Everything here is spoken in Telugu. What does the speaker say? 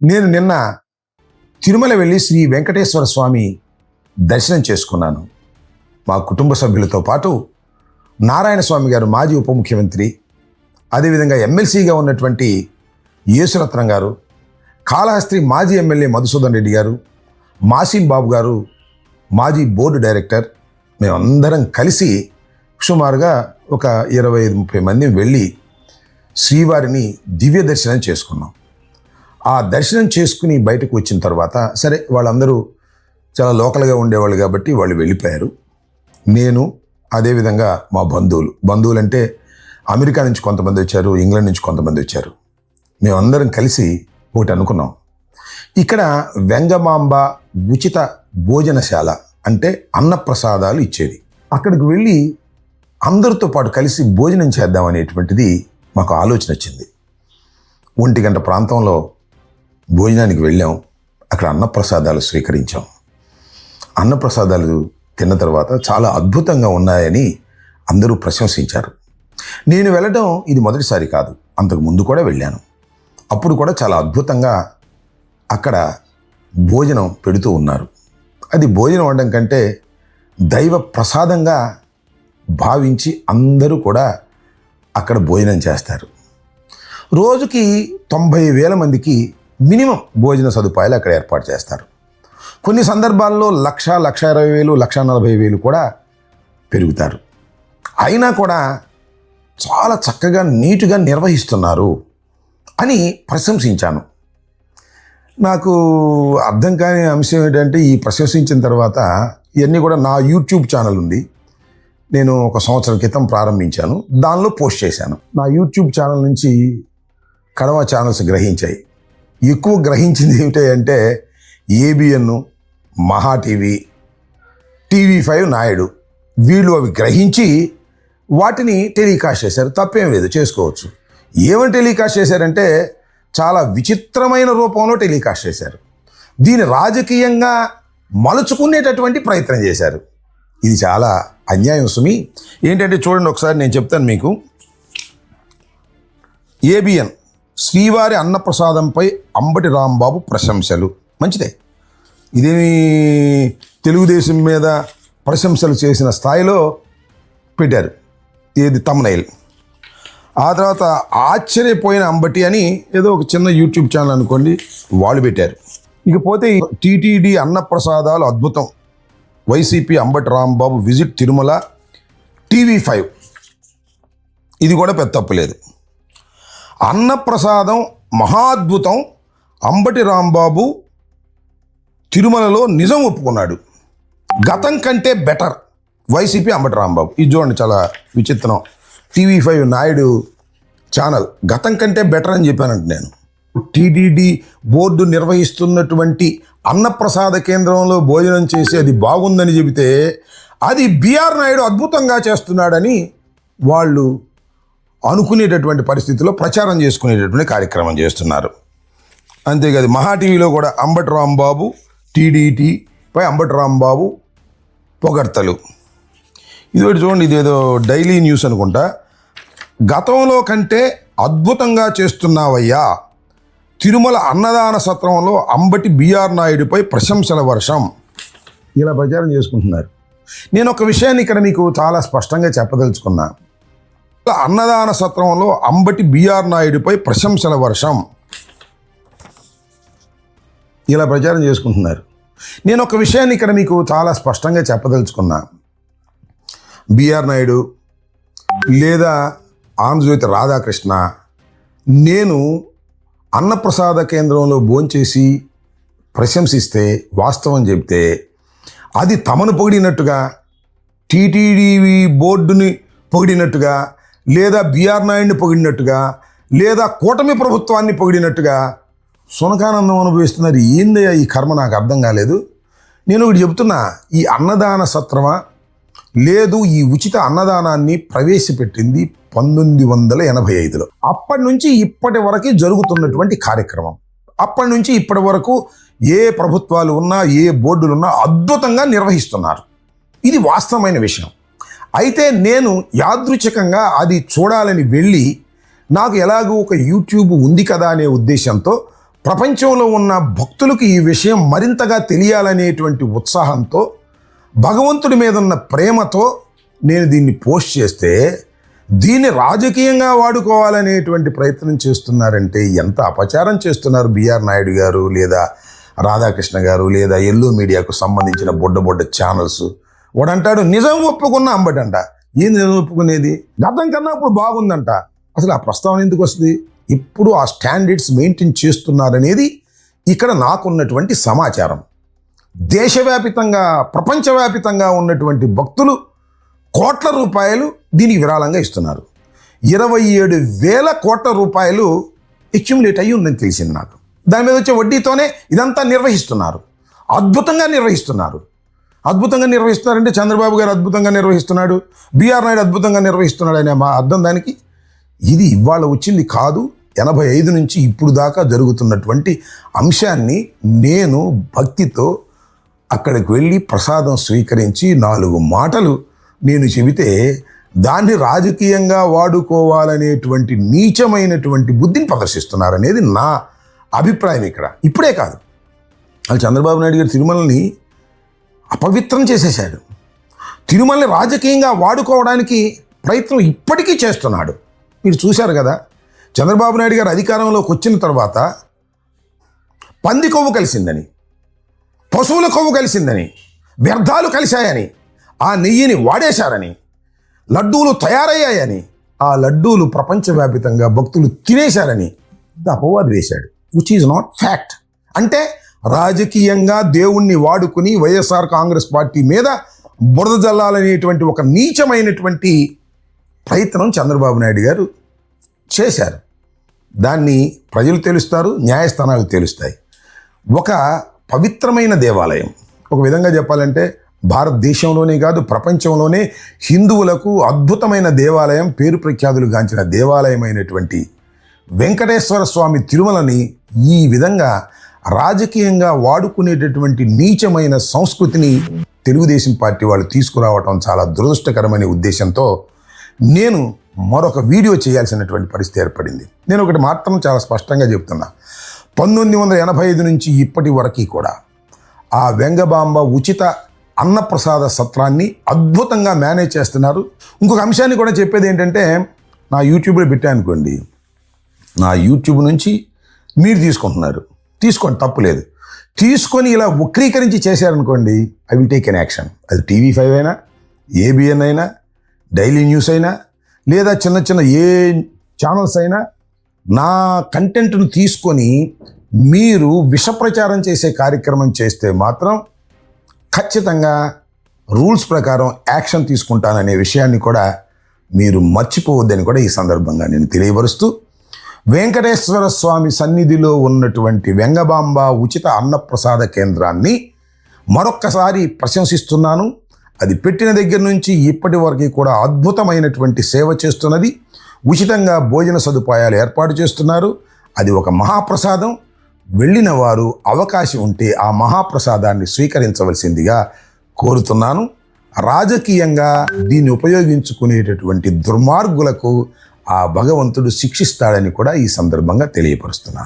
నేను నిన్న తిరుమల వెళ్ళి శ్రీ వెంకటేశ్వర స్వామి దర్శనం చేసుకున్నాను. మా కుటుంబ సభ్యులతో పాటు నారాయణ స్వామి గారు మాజీ ఉప ముఖ్యమంత్రి అదేవిధంగా ఎమ్మెల్సీగా ఉన్నటువంటి యేసురత్నం గారు కాళహస్త్రి మాజీ ఎమ్మెల్యే మధుసూదన్ రెడ్డి గారు మాసిం బాబు గారు మాజీ బోర్డు డైరెక్టర్ మేమందరం కలిసి సుమారుగా ఒక ఇరవై ఐదు ముప్పై మంది వెళ్ళి శ్రీవారిని దివ్య దర్శనం చేసుకున్నాం. ఆ దర్శనం చేసుకుని బయటకు వచ్చిన తర్వాత సరే వాళ్ళందరూ చాలా లోకల్గా ఉండేవాళ్ళు కాబట్టి వాళ్ళు వెళ్ళిపోయారు. నేను అదేవిధంగా మా బంధువులు. బంధువులు అంటే అమెరికా నుంచి కొంతమంది వచ్చారు ఇంగ్లాండ్ నుంచి కొంతమంది వచ్చారు. మేమందరం కలిసి ఒకటి అనుకున్నాం. ఇక్కడ వెంగమాంబ ఉచిత భోజనశాల అంటే అన్నప్రసాదాలు ఇచ్చేది. అక్కడికి వెళ్ళి అందరితో పాటు కలిసి భోజనం చేద్దాం అనేటువంటిది మాకు ఆలోచన వచ్చింది. ఒంటి గంట ప్రాంతంలో భోజనానికి వెళ్ళాం. అక్కడ అన్నప్రసాదాలు స్వీకరించాం. అన్నప్రసాదాలు తిన్న తర్వాత చాలా అద్భుతంగా ఉన్నాయని అందరూ ప్రశంసించారు. నేను వెళ్ళడం ఇది మొదటిసారి కాదు. అంతకు ముందు కూడా వెళ్ళాను. అప్పుడు కూడా చాలా అద్భుతంగా అక్కడ భోజనం పెడుతూ ఉన్నారు. అది భోజనం అవడం కంటే దైవ ప్రసాదంగా భావించి అందరూ కూడా అక్కడ భోజనం చేస్తారు. రోజుకి తొంభై వేల మందికి మినిమం భోజన సదుపాయాలు అక్కడ ఏర్పాటు చేస్తారు. కొన్ని సందర్భాల్లో లక్ష లక్ష ఇరవై వేలు లక్ష నలభై వేలు కూడా పెరుగుతారు. అయినా కూడా చాలా చక్కగా నీటుగా నిర్వహిస్తున్నారు అని ప్రశంసించాను. నాకు అర్థం కాని అంశం ఏంటంటే ఈ ప్రశంసించిన తర్వాత ఇవన్నీ కూడా నా యూట్యూబ్ ఛానల్ ఉంది. నేను ఒక సంవత్సరం క్రితం ప్రారంభించాను. దానిలో పోస్ట్ చేశాను. నా యూట్యూబ్ ఛానల్ నుంచి కడవ ఛానల్స్ గ్రహించాయి. ఎక్కువ గ్రహించింది ఏమిటి అంటే ఏబిఎన్ మహా టీవీ టీవీ ఫైవ్ నాయుడు. వీళ్ళు అవి గ్రహించి వాటిని టెలికాస్ట్ చేశారు. తప్పేం లేదు చేసుకోవచ్చు. ఏమని టెలికాస్ట్ చేశారంటే చాలా విచిత్రమైన రూపంలో టెలికాస్ట్ చేశారు. దీన్ని రాజకీయంగా మలుచుకునేటటువంటి ప్రయత్నం చేశారు. ఇది చాలా అన్యాయం సుమి. ఏంటంటే చూడండి ఒకసారి నేను చెప్తాను మీకు. ఏబిఎన్ శ్రీవారి అన్నప్రసాదంపై అంబటి రాంబాబు ప్రశంసలు. మంచిదే. ఇదేమి తెలుగుదేశం మీద ప్రశంసలు చేసిన స్థాయిలో పెట్టారు. ఏది తమ్నైల్. ఆ తర్వాత ఆశ్చర్యపోయిన అంబటి అని ఏదో ఒక చిన్న యూట్యూబ్ ఛానల్ అనుకోండి వాళ్ళు పెట్టారు. ఇకపోతే టీటీడీ అన్నప్రసాదాలు అద్భుతం. YCP Ambati Rambabu visit Tirumala TV five. ఇది కూడా పెద్ద తప్పులేదు అన్నప్రసాదం మహాద్భుతం. అంబటి రాంబాబు తిరుమలలో నిజం ఒప్పుకున్నాడు. గతం కంటే బెటర్ వైసీపీ అంబటి రాంబాబు. ఇది చూడండి చాలా విచిత్రం. TV five Naidu channel. గతం కంటే బెటర్ అని చెప్పానంట నేను. టీడీడీ బోర్డు నిర్వహిస్తున్నటువంటి అన్నప్రసాద కేంద్రంలో భోజనం చేసి అది బాగుందని చెబితే అది బీఆర్ నాయుడు అద్భుతంగా చేస్తున్నాడని వాళ్ళు అనుకునేటటువంటి పరిస్థితిలో ప్రచారం చేసుకునేటటువంటి కార్యక్రమం చేస్తున్నారు. అంతేకాదు మహా టీవీలో కూడా అంబటి రాంబాబు టీడీటీ పై అంబటి రాంబాబు పొగడ్తలు. ఇది ఒకటి చూడండి ఇదేదో డైలీ న్యూస్ అనుకుంటా. గతంలో కంటే అద్భుతంగా చేస్తున్నావయ్యా. తిరుమల అన్నదాన సత్రంలో అంబటి బీఆర్ నాయుడిపై ప్రశంసల వర్షం. ఇలా ప్రచారం చేసుకుంటున్నారు. నేను ఒక విషయాన్ని ఇక్కడ మీకు చాలా స్పష్టంగా చెప్పదలుచుకున్నా. అన్నదాన సత్రంలో అంబటి బిఆర్ నాయుడిపై ప్రశంసల వర్షం. ఇలా ప్రచారం చేసుకుంటున్నారు. నేను ఒక విషయాన్ని ఇక్కడ మీకు చాలా స్పష్టంగా చెప్పదలుచుకున్నా. బిఆర్ నాయుడు లేదా ఆంధ్రజ్యోతి రాధాకృష్ణ నేను అన్నప్రసాద కేంద్రంలో భోంచేసి ప్రశంసిస్తే వాస్తవం చెబితే అది తమను పొగిడినట్టుగా టీటీడీ బోర్డుని పొగిడినట్టుగా లేదా బీఆర్ నాయుడిని పొగిడినట్టుగా లేదా కూటమి ప్రభుత్వాన్ని పొగిడినట్టుగా సునకానందం అనుభవిస్తున్నారు. ఏందయ్యా ఈ కర్మ? నాకు అర్థం కాలేదు. నేను ఒకటి చెబుతున్నా ఈ అన్నదాన సత్రమా? లేదు ఈ ఉచిత అన్నదానాన్ని ప్రవేశపెట్టింది పంతొమ్మిది వందల ఎనభై ఐదులో. అప్పటి నుంచి ఇప్పటి వరకు జరుగుతున్నటువంటి కార్యక్రమం. అప్పటి నుంచి ఇప్పటి వరకు ఏ ప్రభుత్వాలు ఉన్నా ఏ బోర్డులు ఉన్నా అద్భుతంగా నిర్వహిస్తున్నారు. ఇది వాస్తవమైన విషయం. అయితే నేను యాదృచ్ఛికంగా అది చూడాలని వెళ్ళి నాకు ఎలాగో ఒక యూట్యూబ్ ఉంది కదా అనే ఉద్దేశంతో ప్రపంచంలో ఉన్న భక్తులకు ఈ విషయం మరింతగా తెలియాలనేటువంటి ఉత్సాహంతో భగవంతుడి మీద ఉన్న ప్రేమతో నేను దీన్ని పోస్ట్ చేస్తే దీన్ని రాజకీయంగా వాడుకోవాలనేటువంటి ప్రయత్నం చేస్తున్నారంటే ఎంత అపచారం చేస్తున్నారు బిఆర్ నాయుడు గారు లేదా రాధాకృష్ణ గారు లేదా ఎల్లో మీడియాకు సంబంధించిన బొడ్డ బొడ్డ ఛానల్స్ వాడంటాడు నిజం ఒప్పుకున్న అంబటంట. ఏం నిజం ఒప్పుకునేది? గతం కన్నా ఇప్పుడు బాగుందంట. అసలు ఆ ప్రస్తావన ఎందుకు వస్తుంది? ఇప్పుడు ఆ స్టాండర్డ్స్ మెయింటైన్ చేస్తున్నారనేది ఇక్కడ నాకున్నటువంటి సమాచారం. దేశవ్యాపితంగా ప్రపంచవ్యాపితంగా ఉన్నటువంటి భక్తులు కోట్ల రూపాయలు దీనికి విరాళంగా ఇస్తున్నారు. ఇరవై ఏడు వేల కోట్ల రూపాయలు అక్యుములేట్ అయ్యి ఉందని తెలిసింది నాకు. దాని మీద వచ్చే వడ్డీతోనే ఇదంతా నిర్వహిస్తున్నారు. అద్భుతంగా నిర్వహిస్తున్నారు. అద్భుతంగా నిర్వహిస్తున్నారంటే చంద్రబాబు గారు అద్భుతంగా నిర్వహిస్తున్నాడు బీఆర్ నాయుడు అద్భుతంగా నిర్వహిస్తున్నాడు అనే మా అర్థం దానికి. ఇది ఇవాళ వచ్చింది కాదు ఎనభై ఐదు నుంచి ఇప్పుడు దాకా జరుగుతున్నటువంటి అంశాన్ని నేను భక్తితో అక్కడికి వెళ్ళి ప్రసాదం స్వీకరించి నాలుగు మాటలు నేను చెబితే దాన్ని రాజకీయంగా వాడుకోవాలనేటువంటి నీచమైనటువంటి బుద్ధిని ప్రదర్శిస్తున్నారనేది నా అభిప్రాయం ఇక్కడ. ఇప్పుడే కాదు. వాళ్ళు చంద్రబాబు నాయుడు గారు తిరుమలని అపవిత్రం చేసేశాడు. తిరుమలని రాజకీయంగా వాడుకోవడానికి ప్రయత్నం ఇప్పటికీ చేస్తున్నాడు. మీరు చూశారు కదా చంద్రబాబు నాయుడు గారు అధికారంలోకి వచ్చిన తర్వాత పంది కొవ్వు కలిసిందని పశువుల కొవ్వు కలిసిందని వ్యర్థాలు కలిశాయని ఆ నెయ్యిని వాడేశారని లడ్డూలు తయారయ్యాయని ఆ లడ్డూలు ప్రపంచవ్యాపితంగా భక్తులు తినేశారని ద అపవాదు వేశాడు విచ్ ఈజ్ నాట్ ఫ్యాక్ట్ అంటే రాజకీయంగా దేవుణ్ణి వాడుకుని వైఎస్ఆర్ కాంగ్రెస్ పార్టీ మీద బురద జల్లాలనేటువంటి ఒక నీచమైనటువంటి ప్రయత్నం చంద్రబాబు నాయుడు గారు చేశారు. దాన్ని ప్రజలు తెలుస్తారు న్యాయస్థానాలు తెలుస్తాయి. ఒక పవిత్రమైన దేవాలయం. ఒక విధంగా చెప్పాలంటే భారతదేశంలోనే కాదు ప్రపంచంలోనే హిందువులకు అద్భుతమైన దేవాలయం పేరు ప్రఖ్యాతులు గాంచిన దేవాలయమైనటువంటి వెంకటేశ్వర స్వామి తిరుమలని ఈ విధంగా రాజకీయంగా వాడుకునేటటువంటి నీచమైన సంస్కృతిని తెలుగుదేశం పార్టీ వాళ్ళు తీసుకురావటం చాలా దురదృష్టకరమైన ఉద్దేశంతో నేను మరొక వీడియో చేయాల్సినటువంటి పరిస్థితి ఏర్పడింది. నేను ఒకటి మాత్రం చాలా స్పష్టంగా చెప్తున్నా. పంతొమ్మిది వందల ఎనభై ఐదు నుంచి ఇప్పటి వరకు కూడా ఆ వెంగబాంబ ఉచిత అన్నప్రసాద సత్రాన్ని అద్భుతంగా మేనేజ్ చేస్తున్నారు. ఇంకొక అంశాన్ని కూడా చెప్పేది ఏంటంటే నా యూట్యూబ్లో పెట్టానుకోండి నా యూట్యూబ్ నుంచి మీరు తీసుకుంటున్నారు. తీసుకోండి తప్పులేదు తీసుకొని ఇలా వక్రీకరించి చేశారనుకోండి I will take an action అది టీవీ ఫైవ్ అయినా ఏబిఎన్ అయినా డైలీ న్యూస్ అయినా లేదా చిన్న చిన్న ఏ ఛానల్స్ అయినా నా కంటెంట్ను తీసుకొని మీరు విషప్రచారం చేసే కార్యక్రమం చేస్తే మాత్రం ఖచ్చితంగా రూల్స్ ప్రకారం యాక్షన్ తీసుకుంటాననే విషయాన్ని కూడా మీరు మర్చిపోవద్దని కూడా ఈ సందర్భంగా నేను తెలియపరుస్తూ వెంకటేశ్వర స్వామి సన్నిధిలో ఉన్నటువంటి వెంగబాంబ ఉచిత అన్నప్రసాద కేంద్రాన్ని మరొక్కసారి ప్రశంసిస్తున్నాను. అది పెట్టిన దగ్గర నుంచి ఇప్పటి వరకు కూడా అద్భుతమైనటువంటి సేవ చేస్తున్నది. ఉచితంగా భోజన సదుపాయాలు ఏర్పాటు చేస్తున్నారు. అది ఒక మహాప్రసాదం. వెళ్ళిన వారు అవకాశం ఉంటే ఆ మహాప్రసాదాన్ని స్వీకరించవలసిందిగా కోరుతున్నాను. రాజకీయంగా దీన్ని ఉపయోగించుకునేటటువంటి దుర్మార్గులకు ఆ భగవంతుడు శిక్షిస్తాడని కూడా ఈ సందర్భంగా తెలియపరుస్తున్నాను.